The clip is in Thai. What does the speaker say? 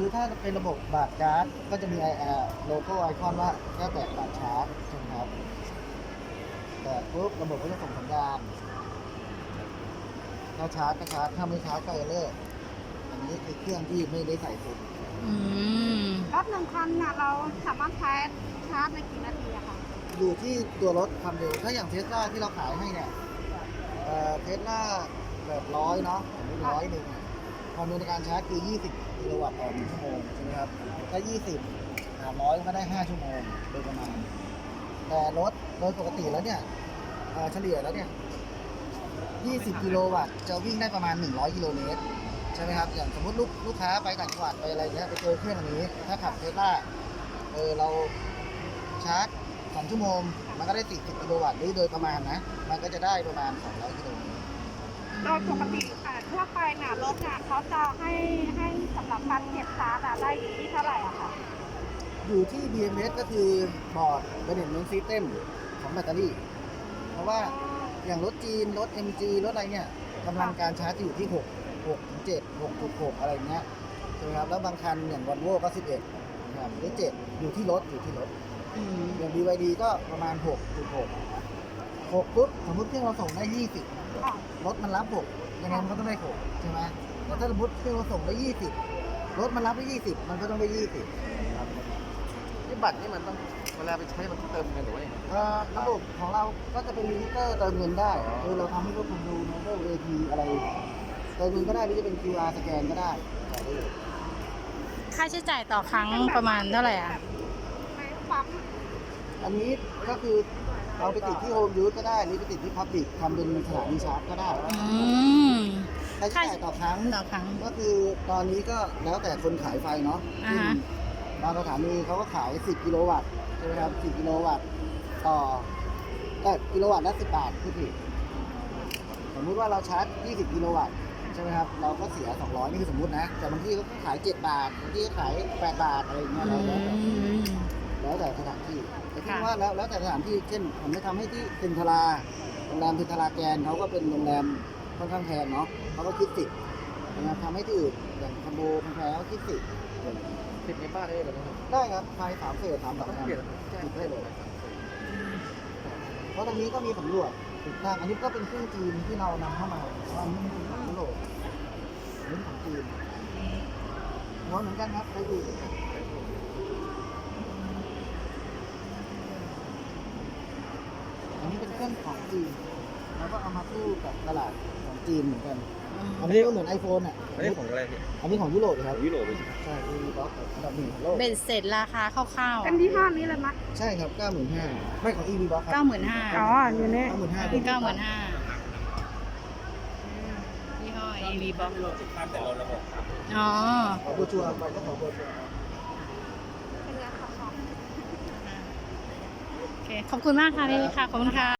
คือถ้าเป็นระบบบาร์ชาร์จก็จะมีไอแอโลโก้ไอคอนว่าแก้แต่บาร์ชาร์จใช่ไหมครับ แต่ปุ๊บระบบก็จะส่งสัญญาณถ้าชาร์จก็ชาร์จถ้าไม่ชาร์จก็เออร์เลอร์อันนี้คือเครื่องที่ไม่ได้ใส่ฟุตอืมรถหนึ่งคันน่ะเราสามารถใช้ชาร์จในกี่นาทีอะคะอยู่ที่ตัวรถความเร็วถ้าอย่างเทสลาที่เราขายให้เนี่ยเทสลาแบบร้อยเนาะร้อยหนึ่งเนี่ย ความเร็วในการชาร์จคือ 20 กิโลวัตต์ต่อหนึ่งชั่วโมงใช่ไหมครับ ถ้า 20หารร้อยก็ได้ 5 ชั่วโมงโดยประมาณ แต่รถโดยปกติแล้วเนี่ยเอ่อเฉลี่ยแล้วเนี่ย 20 กิโลวัตต์จะวิ่งได้ประมาณ 100 กิโลเมตรใช่ไหมครับ อย่างสมมติลูกลูกค้าไปต่างจังหวัดไปอะไรเงี้ยไปเจอเครื่องอันนี้ ถ้าขับเทสลาเออเราชาร์จ2ชั่วโมง มันก็ได้ 40 กิโลวัตต์หรือโดยประมาณนะ มันก็จะได้ประมาณ 200 กิโลเมตร โดยปกติค่ะทั่วไปน่ะรถน่ะเขาจะให้ให้สำหรับการเก็บชาร์จอะได้อยู่ที่เท่าไหร่อะคะอยู่ที่ BMS ก็คือบอร์ด Management System ของแบตเตอรี่ เพราะว่าอย่างรถจีน รถ MG รถอะไรเนี่ยกำลังการชาร์จจะอยู่ที่ 6 6ถึง7 6.6อะไรเงี้ยใช่ไหมครับแล้วบางคันอย่างวันโวก็11นะครับหรือ7อยู่ที่รถอยู่ที่รถอืมอย่าง BYD ก็ประมาณ6.6 6 ปุ๊บสมมติเครื่องเราส่งได้20ค่ะรถมันรับ6ยังไงมันก็ต้องได้6ใช่ไหมแต่ถ้าสมมติเครื่องเราส่งได้20รถมันรับได้20มันก็ต้องได้20ครับนี่บัตรนี่มันต้องเวลาไปใช้มันต้องเติมเงินหรือว่าอย่างไรเอ่อระบบของเราก็จะเป็นมิเตอร์เติมเงินได้คือเราทำให้รถคุณดูโนเบลเอทีอะไรเติมเงินก็ได้หรือจะเป็น QR สแกนก็ได้ใส่ได้เลยค่าใช้จ่ายต่อครั้งประมาณเท่าไหร่อะในปั๊มอันนี้ก็คือ เอาไปติดที่โฮมยูสก็ได้หรือไปติดที่พับบิกทำเป็นสถานีชาร์จก็ได้อืม ค่าใช้จ่ายต่อครั้ง ต่อครั้ง ก็คือตอนนี้ก็แล้วแต่คนขายไฟเนาะอ่าฮะ บางสถานีเขาก็ขาย 10 กิโลวัตต์ใช่ไหมครับ 10 กิโลวัตต์ต่อเอ่อกิโลวัตต์ละ10บาทพูดผิดสมมุติว่าเราชาร์จ 20 กิโลวัตต์ใช่ไหมครับ เราก็เสีย 200 นี่คือสมมุตินะ แต่บางที่เขาขาย 7 บาทบางที่ก็ขาย 8 บาทอะไรอย่างเงี้ยอืแล้วแต่ ม ว่าแล้วแล้วแต่สถานที่เช่นผมจะทำให้ที่เซนทราโรงแรมเซนทราแกรนด์เขาก็เป็นโรงแรมค่อนข้างแพงเนาะเขาก็คิดสิบนะครับทำให้ที่อื่นอย่างคอนโดแพงๆเขาคิดสิบติดในบ้านได้เลยนะครับได้ครับไฟสามเฟสสามดอกต้องแอมเปลี่ยนแจ้งติดได้เลยเพราะตรงนี้ก็มีสำรวจติดตั้งอันนี้ก็เป็นเครื่องจีนที่เรานำเข้ามาเพราะว่าอันนี้เป็นของยุโรปอันนี้ของจีนหัวเหมือนกันครับใช้ดีอันนี้ เป็นเครื่องของจีนแล้วก็เอามาสู้กับตลาดของจีนเหมือนกัน อันนี้ก็เหมือน iPhone อะ อันนี้ของอะไรพี่อันนี้ของยุโรปครับยุโรปเลยใช่ไหมใช่คือบ็อกอันดับหนึ่งของโลกเบ็ดเสร็จราคาคร่าวๆเป็นยี่ห้อนี้เลยไหมใช่ครับ95,000ไม่ของ EV Box ครับเก้าหมื่นห้าอ๋ออยู่นี่ 95,000เป็นเก้าหมื่นห้ายี่ห้อ AV Box อ๋อ ขอโบชัวร์ไปก็ขอโบชัวร์เป็นไงคะโอเค ขอบคุณมากค่ะพี่ค่ะ ขอบคุณค่ะ